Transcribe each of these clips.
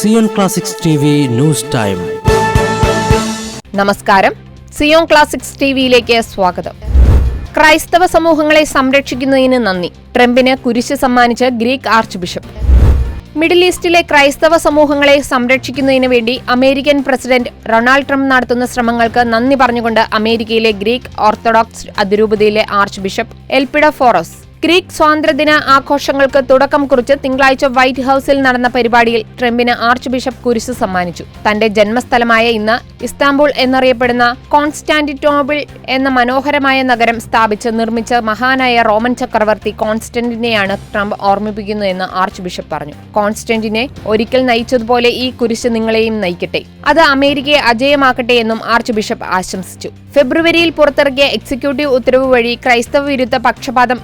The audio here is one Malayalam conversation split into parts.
സിയോൺ ക്ലാസിക്സ് ന്യൂസ് ടൈം നമസ്കാരം. സിയോൺ ക്ലാസിക്സ് ടിവിയിലേക്ക് സ്വാഗതം. ക്രൈസ്തവ സമൂഹങ്ങളെ സംരക്ഷിക്കുന്നതിന് നന്ദി. ട്രംപിന് കുരിശ് സമ്മാനിച്ച് ഗ്രീക്ക് ആർച്ച് ബിഷപ്പ് മിഡിൽ ഈസ്റ്റിലെ ക്രൈസ്തവ സമൂഹങ്ങളെ സംരക്ഷിക്കുന്നതിന് വേണ്ടി അമേരിക്കൻ പ്രസിഡന്റ് റൊണാൾഡ് ട്രംപ് നടത്തുന്ന ശ്രമങ്ങൾക്ക് നന്ദി പറഞ്ഞുകൊണ്ട് അമേരിക്കയിലെ ഗ്രീക്ക് ഓർത്തഡോക്സ് അതിരൂപതയിലെ archbishop Elpidophoros Greek സ്വാതന്ത്ര്യദിന ആഘോഷങ്ങൾക്ക് തുടക്കം കുറിച്ച് തിങ്കളാഴ്ച വൈറ്റ് ഹൌസിൽ നടന്ന പരിപാടിയിൽ ട്രംപിന് ആർച്ച് ബിഷപ്പ് കുരിശ് സമ്മാനിച്ചു. തന്റെ ജന്മസ്ഥലമായ ഇന്ന് ഇസ്താംബുൾ എന്നറിയപ്പെടുന്ന കോൺസ്റ്റാന്റിനോബിൾ എന്ന മനോഹരമായ നഗരം സ്ഥാപിച്ച് നിർമ്മിച്ച മഹാനായ റോമൻ ചക്രവർത്തി കോൺസ്റ്റന്റിനെയാണ് ട്രംപ് ഓർമ്മിപ്പിക്കുന്നതെന്ന് ആർച്ച് ബിഷപ്പ് പറഞ്ഞു. കോൺസ്റ്റന്റിനെ ഒരിക്കൽ നയിച്ചതുപോലെ ഈ കുരിശ് നിങ്ങളെയും നയിക്കട്ടെ. അത് അമേരിക്കയെ അജയമാക്കട്ടെ എന്നും ആർച്ച് ബിഷപ്പ് ആശംസിച്ചു. ഫെബ്രുവരിയിൽ പുറത്തിറക്കിയ എക്സിക്യൂട്ടീവ് ഉത്തരവ് വഴി ക്രൈസ്തവ വിരുദ്ധ പക്ഷപാതം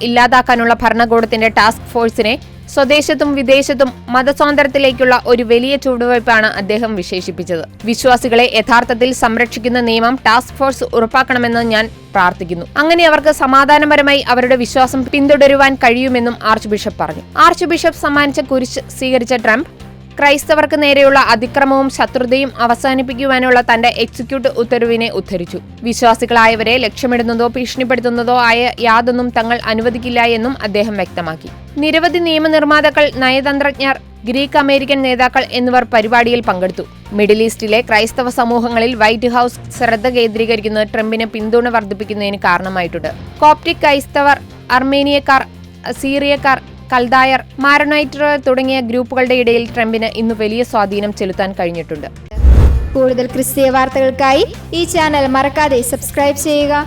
ഇല്ലാതാക്കാനുള്ള ഭരണകൂടത്തിന്റെ ടാസ്ക് ഫോഴ്സിനെ സ്വദേശത്തും വിദേശത്തും മതസ്വാതന്ത്ര്യത്തിലേക്കുള്ള ഒരു വലിയ ചുവടുവയ്പ്പാണ് അദ്ദേഹം വിശേഷിപ്പിച്ചത്. വിശ്വാസികളെ യഥാർത്ഥത്തിൽ സംരക്ഷിക്കുന്ന നിയമം ടാസ്ക് ഫോഴ്സ് ഉറപ്പാക്കണമെന്ന് ഞാൻ പ്രാർത്ഥിക്കുന്നു. അങ്ങനെ അവർക്ക് സമാധാനപരമായി അവരുടെ വിശ്വാസം പിന്തുടരുവാൻ കഴിയുമെന്നും ആർച്ച് ബിഷപ്പ് പറഞ്ഞു. ആർച്ച് ബിഷപ്പ് സമ്മാനിച്ച കുരിശ് സ്വീകരിച്ച ട്രംപ് ക്രൈസ്തവർക്ക് നേരെയുള്ള അതിക്രമവും ശത്രുതയും അവസാനിപ്പിക്കുവാനുള്ള തന്റെ എക്സിക്യൂട്ട് ഉത്തരവിനെ ഉദ്ധരിച്ചു. വിശ്വാസികളായവരെ ലക്ഷ്യമിടുന്നതോ ഭീഷണിപ്പെടുത്തുന്നതോ ആയ യാതൊന്നും തങ്ങൾ അനുവദിക്കില്ല എന്നും അദ്ദേഹം വ്യക്തമാക്കി. നിരവധി നിയമനിർമ്മാതാക്കൾ നയതന്ത്രജ്ഞർ ഗ്രീക്ക് അമേരിക്കൻ നേതാക്കൾ എന്നിവർ പരിപാടിയിൽ പങ്കെടുത്തു. മിഡിൽ ഈസ്റ്റിലെ ക്രൈസ്തവ സമൂഹങ്ങളിൽ വൈറ്റ് ഹൌസ് ശ്രദ്ധ കേന്ദ്രീകരിക്കുന്നത് ട്രംപിന് പിന്തുണ വർദ്ധിപ്പിക്കുന്നതിന് കാരണമായിട്ടുണ്ട്. കോപ്റ്റിക് ക്രൈസ്തവർ അർമേനിയക്കാർ സീറിയക്കാർ കൽദായർ മാരണൈറ്റർ തുടങ്ങിയ ഗ്രൂപ്പുകളുടെ ഇടയിൽ ട്രംപിന് ഇന്ന് വലിയ സ്വാധീനം ചെലുത്താൻ കഴിഞ്ഞിട്ടുണ്ട്. കൂടുതൽ ക്രിസ്തീയ വാർത്തകൾക്കായി ഈ ചാനൽ മറക്കാതെ സബ്സ്ക്രൈബ് ചെയ്യുക.